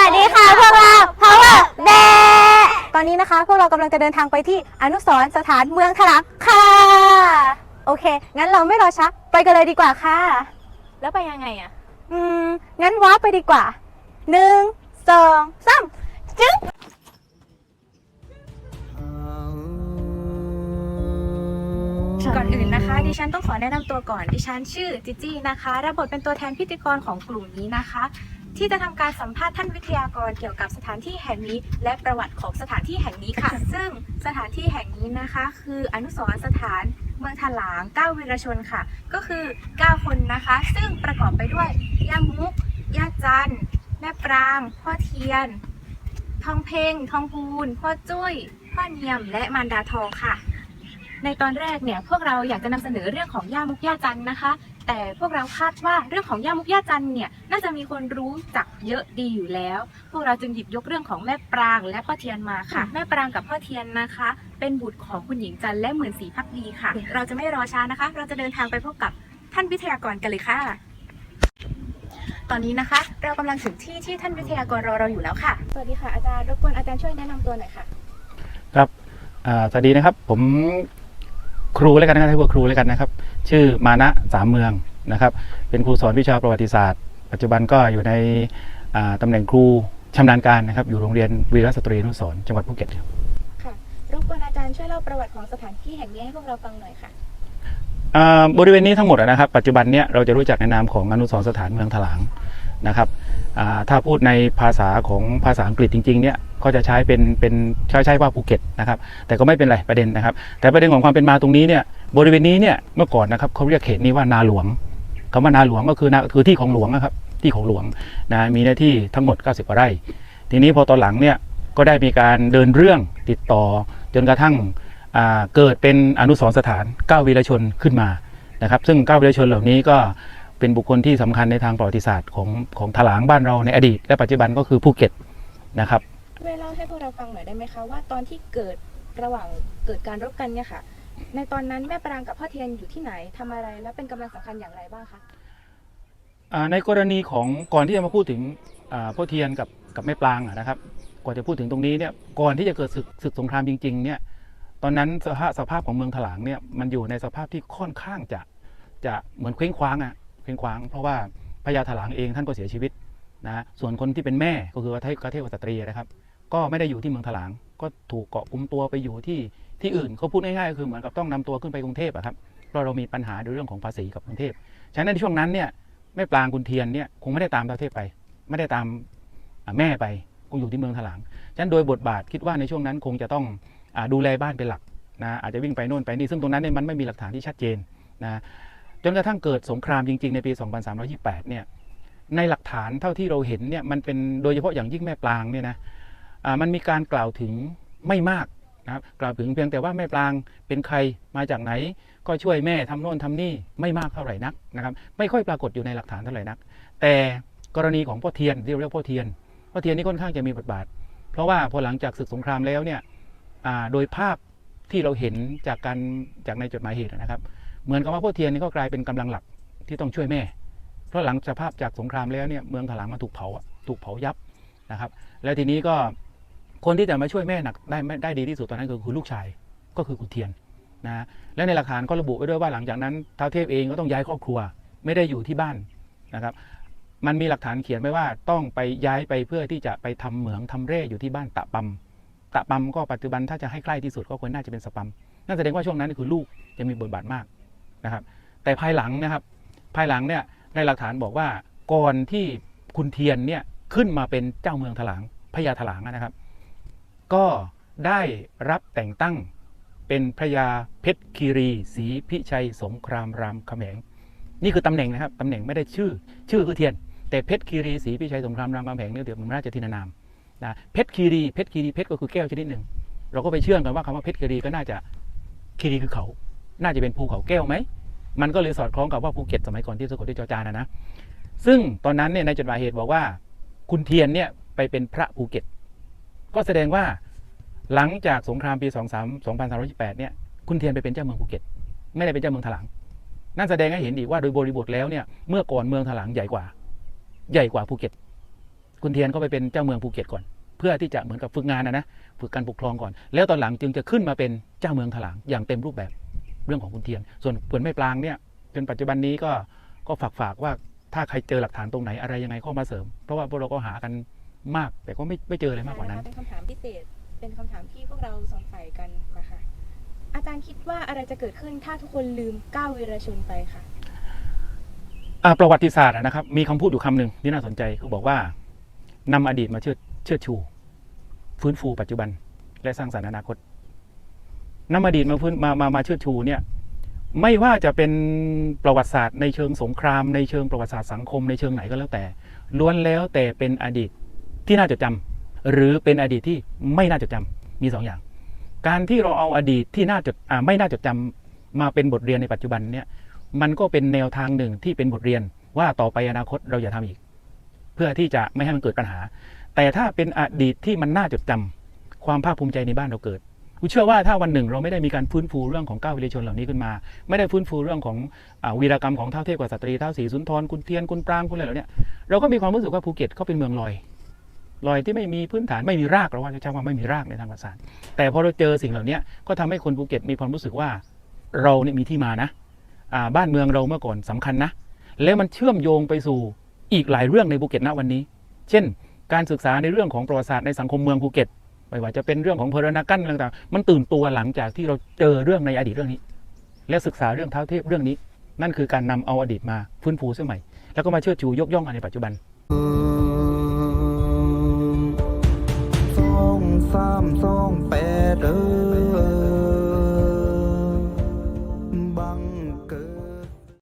วัสดีค่ะพวกเรา Power b a ตอนนี้นะคะ พวกเรากำลังจะเดินทางไปที่อนุสรณ์สถานเมืองถลางค่ะ โอเค งั้นเราไม่รอช้าไปกันเลยดีกว่าค่ะ แล้วไปยังไงอะอืม งั้นว้าร์ปไปดีกว่าหนึ่งสองสามจึ๊งก่อนอื่นนะคะ ดิฉันต้องขอแนะนำตัวก่อน ดิฉันชื่อจิจี้นะคะ รับบทเป็นตัวแทนพิธีกรของกลุ่มนี้นะคะ ที่จะทำการสัมภาษณ์ท่านวิทยากรเกี่ยวกับสถานที่แห่งนี้ และประวัติของสถานที่แห่งนี้ค่ะ ซึ่งสถานที่แห่งนี้นะคะ คืออนุสรณ์สถานเมืองถลางเก้าวีรชนค่ะ ก็คือ 9 คนนะคะ ซึ่งประกอบไปด้วยย่ามุกย่าจันแม่ปราง พ่อเทียน ทองเพ่งทองพูนพ่อจุ้ยพ่อเนียมและมารดาทองค่ะ ในตอนแรกเนี่ยพวกเราอยากจะนำเสนอเรื่องของย่ามุกย่าจันนะคะ แต่พวกเราคาดว่าเรื่องของย่ามุกย่าจันเนี่ยน่าจะมีคนรู้จักเยอะดีอยู่แล้ว พวกเราจึงหยิบยกเรื่องของแม่ปรางและพ่อเทียนมาค่ะ แม่ปรางกับพ่อเทียนนะคะ เป็นบุตรของคุณหญิงจันและหมื่นศรีพักดีค่ะ เราจะไม่รอช้านะคะ เราจะเดินทางไปพบกับท่านวิทยากรกันเลยค่ะ ตอนนี้นะคะ เรากำลังถึงที่ที่ท่านวิทยากรรอเราอยู่แล้วค่ะสวัสดีค่ะอาจารย์รบกวนอาจารย์ช่วยแนะนำตัวหน่อยค่ะ ครับอ่าสวัสดีนะครับ ผม ครูแล้วกันนะครับที่ว่าครูแล้วกันนะครับ ชื่อมานะสามเมืองนะครับ เป็นครูสอนวิชาประวัติศาสตร์ ปัจจุบันก็อยู่ในอ่าตำแหน่งครูชำนาญการนะครับอยู่โรงเรียนวีรสตรีอนุสรณ์จังหวัดภูเก็ตครับค่ะรบกวนอาจารย์ช่วยเล่าประวัติของสถานที่แห่งนี้ให้พวกเราฟังหน่อยค่ะอ่าบริเวณนี้ทั้งหมดนะครับ ปัจจุบันเนี้ยเราจะรู้จักในนามของอนุสรณ์สถานเมืองถลางนะครับอ่าถ้าพูดในภาษาของภาษาอังกฤษจริงๆเนี่ย ก็จะใช้เป็นเป็นใช้ใช้ว่าภูเก็ตนะครับแต่ก็ไม่เป็นไรประเด็นนะครับ แต่ประเด็นของความเป็นมาตรงนี้เนี่ยบริเวณนี้เนี่ยเมื่อก่อนนะครับเขาเรียกเขตนี้ว่านาหลวงคำว่านาหลวงก็คือนาคือที่ของหลวงนะครับที่ของหลวงนะมีหน้าที่ทั้งหมด 90กว่าไร่ ทีนี้พอตอนหลังเนี่ยก็ได้มีการเดินเรื่องติดต่อจนกระทั่งเกิดเป็นอนุสรสถานเก้าวีรชนขึ้นมานะครับ ซึ่งเก้าวีรชนเหล่านี้ก็เป็นบุคคลที่สำคัญในทางประวัติศาสตร์ของของถลางบ้านเราในอดีต และปัจจุบันก็คือภูเก็ตนะครับ ช่วยเล่าให้พวกเราฟังหน่อยได้ไหมคะว่าตอนที่เกิดระหว่างเกิดการรบกันเนี่ยค่ะ ในตอนนั้นแม่ปรางกับพ่อเทียนอยู่ที่ไหนทำอะไร และเป็นกำลังสำคัญอย่างไรบ้างคะอ่าในกรณีของก่อนที่จะมาพูดถึงอ่าพ่อเทียนกับกับแม่ปลางอะนะครับก่อนจะพูดถึงตรงนี้เนี่ยก่อนที่จะเกิดศึกศึกสงครามจริงๆเนี่ยตอนนั้นสภาพสภาพของเมืองถลางเนี่ยมันอยู่ในสภาพที่ค่อนข้างจะจะเหมือนเคว้งคว้างอะเคว้งคว้าง เพราะว่าพญาถลางเองท่านก็เสียชีวิตนะส่วนคนที่เป็นแม่ก็คือพระเทพพระเทพสตรีนะครับ ก็ไม่ได้อยู่ที่เมืองถลาง ก็ถูกเกาะกุมตัวไปอยู่ที่ที่อื่นเขาพูดง่ายๆก็คือเหมือนกับต้องนำตัวขึ้นไปกรุงเทพอะครับเพราะเรามีปัญหาในเรื่องของภาษีกับกรุงเทพฉะนั้นในช่วงนั้นเนี่ยแม่ปลางกุนเทียนเนี่ยคงไม่ได้ตามประเทศไป ไม่ได้ตามแม่ไปคงอยู่ที่เมืองถลางฉะนั้นโดยบทบาทคิดว่าในช่วงนั้นคงจะต้องอดูแลบ้านเป็นหลักนะอาจจะวิ่งไปโน่นไปนี่ซึ่งตรงนั้นเนี่ยมันไม่มีหลักฐานที่ชัดเจนนะจนกระทั่งเกิดสงครามจริง ๆ ในปี 2328 เนี่ยในหลักฐานเท่าที่เราเห็นเนี่ยมันเป็นโดยเฉพาะอย่างยิ่งแม่ปลางเนี่ยนะ มันมีการกล่าวถึงไม่มากนะครับกล่าวถึงเพียงแต่ว่าแม่ปลางเป็นใครมาจากไหน ก็ช่วยแม่ทำโน่นทำนี่ไม่มากเท่าไหร่นักนะครับ ไม่ค่อยปรากฏอยู่ในหลักฐานเท่าไหร่นัก แต่กรณีของพ่อเทียนที่เราเรียกพ่อเทียนพ่อเทียนนี่ค่อนข้างจะมีบทบาท เพราะว่าพอหลังจากศึกสงครามแล้วเนี่ยโดยภาพที่เราเห็นจากการจากในจดหมายเหตุนะครับ เหมือนกับว่าพ่อเทียนนี่ก็กลายเป็นกำลังหลักที่ต้องช่วยแม่ เพราะหลังจากภาพจากสงครามแล้วเนี่ยเมืองถลางมันถูกเผาถูกเผายับนะครับ แล้วทีนี้ก็ คนที่จะมาช่วยแม่หนักได้ได้ดีที่สุดตอนนั้นก็คือลูกชายก็คือคุณเทียนนะและในหลักฐานก็ระบุไว้ด้วยว่าหลังจากนั้นท้าวเทพเองก็ต้องย้ายครอบครัว ไม่ได้อยู่ที่บ้านนะครับ มันมีหลักฐานเขียนไว้ว่าต้องไปย้ายไปเพื่อที่จะไปทำเหมืองทำเร่อยู่ที่บ้านตะปัมตะปัมก็ปัจจุบันถ้าจะให้ใกล้ที่สุดก็ควรน่าจะเป็นสปัมนั่นแสดงว่าช่วงนั้นคือลูกจะมีบทบาทมากนะครับ แต่ภายหลังนะครับ ภายหลังเนี่ยในหลักฐานบอกว่าก่อนที่คุณเทียนเนี่ยขึ้นมาเป็นเจ้าเมืองถลางพญาถลางนะครับ ก็ได้รับแต่งตั้งเป็นพระยาเพชรคีรีศรีพิชัยสงครามรามคำแหงนี่คือตำแหน่งนะครับตำแหน่งไม่ได้ชื่อ ชื่อคือเทียน แต่เพชรคีรีศรีพิชัยสงครามรามคำแหงเนี่ยเดี๋ยวมันราชทินานามนะเพชรคีรีเพชรคีรีเพชรก็คือแก้วชนิดหนึ่งเราก็ไปเชื่อกันว่าคำว่าเพชรคีรีก็น่าจะคีรีคือเขา น่าจะเป็นภูเขาแก้วไหมมันก็เลยสอดคล้องกับว่าภูเก็ตสมัยก่อนที่สะกดด้วยจอจานนะนะซึ่งตอนนั้นเนี่ยในจดหมายเหตุบอกว่า คุณเทียนเนี่ยไปเป็นพระภูเก็ต ก็แสดงว่าหลังจากสงครามปี23 2328เนี่ยคุณเทียนไปเป็นเจ้าเมืองภูเก็ต ไม่ได้เป็นเจ้าเมืองถลางนั่นแสดงให้เห็นอีกว่าโดยบริบทแล้วเนี่ยเมื่อก่อนเมืองถลางใหญ่กว่า ใหญ่กว่าภูเก็ต คุณเทียนก็ไปเป็นเจ้าเมืองภูเก็ตก่อน เพื่อที่จะเหมือนกับฝึกงานนะนะฝึกการปกครองก่อน แล้วตอนหลังจึงจะขึ้นมาเป็นเจ้าเมืองถลางอย่างเต็มรูปแบบเรื่องของคุณเทียน ส่วนเปือนแม่ปลางเนี่ยจนปัจจุบันนี้ก็ก็ฝากฝากว่าถ้าใครเจอหลักฐานตรงไหนอะไรยังไงก็มาเสริม เพราะว่าพวกเราก็หากัน มาก แต่ก็ไม่ไม่เจออะไรมากกว่านั้น เป็นคำถามพิเศษ เป็นคำถามที่พวกเราสงสัยกันนะคะอาจารย์คิดว่าอะไรจะเกิดขึ้นถ้าทุกคนลืมก้าววีรชนไปค่ะ อ่าประวัติศาสตร์อะนะครับ มีคำพูดอยู่คำหนึ่งที่น่าสนใจเขาบอกว่านำอดีตมาเชิดเชิดชู ฟื้นฟูปัจจุบัน และสร้างสรรค์อนาคตนำอดีตมาฟื้นมามามาเชิดชูเนี่ยไม่ว่าจะเป็นประวัติศาสตร์ในเชิงสงคราม ในเชิงประวัติศาสตร์สังคมในเชิงไหนก็แล้วแต่ล้วนแล้วแต่เป็นอดีต ที่น่าจดจำหรือเป็นอดีตที่ไม่น่าจดจำมีสองอย่าง การที่เราเอาอดีตที่น่าจดาไม่น่าจดจำมาเป็นบทเรียนในปัจจุบันเนี่ยมันก็เป็นแนวทางหนึ่งที่เป็นบทเรียนว่าต่อไปอนาคตเราอย่าทำอีก เพื่อที่จะไม่ให้มันเกิดปัญหา แต่ถ้าเป็นอดีตที่มันน่าจดจำความภาคภูมิใจในบ้านเราเกิดกูเชื่อว่าถ้าวันหนึ่งเราไม่ได้มีการฟื้นฟูเรื่องของก้าววิริชนเหล่านี้ขึ้นมา ไม่ได้ฟื้นฟูเรื่องของอวีรกรรมของเท่าเทพกษัตรีเท่าศรีสุนทรคุณเทียนคุณปรางคุณอะไรเหล่านี้เราก็มีความรู้สึกว่าภูเก็ตเขาเป็นเมืองลอย ลอยที่ไม่มีพื้นฐานไม่มีรากเราว่าจะใช้ว่าไม่มีรากในทางประวัติศาสตร์แต่พอเราเจอสิ่งเหล่านี้ก็ทำให้คนภูเก็ตมีความรู้สึกว่าเราเนี่ยมีที่มานะาบ้านเมืองเราเมื่อก่อนสำคัญนะ แล้วมันเชื่อมโยงไปสู่อีกหลายเรื่องในภูเก็ตณวันนี้ เช่น การศึกษาในเรื่องของประวัติศาสตร์ในสังคมเมืองภูเก็ตไม่ว่าจะเป็นเรื่องของเพลนากั้นอะไรต่างๆ มันตื่นตัวหลังจากที่เราเจอเรื่องในอดีตเรื่องนี้ และศึกษาเรื่องเท้าเทพเรื่องนี้ นั่นคือการนำเอาอดีตมาฟื้นฟูเสียใหม่ แล้วก็มาเชิดชูยกย่องในปัจจุบัน สามสองแปดเออ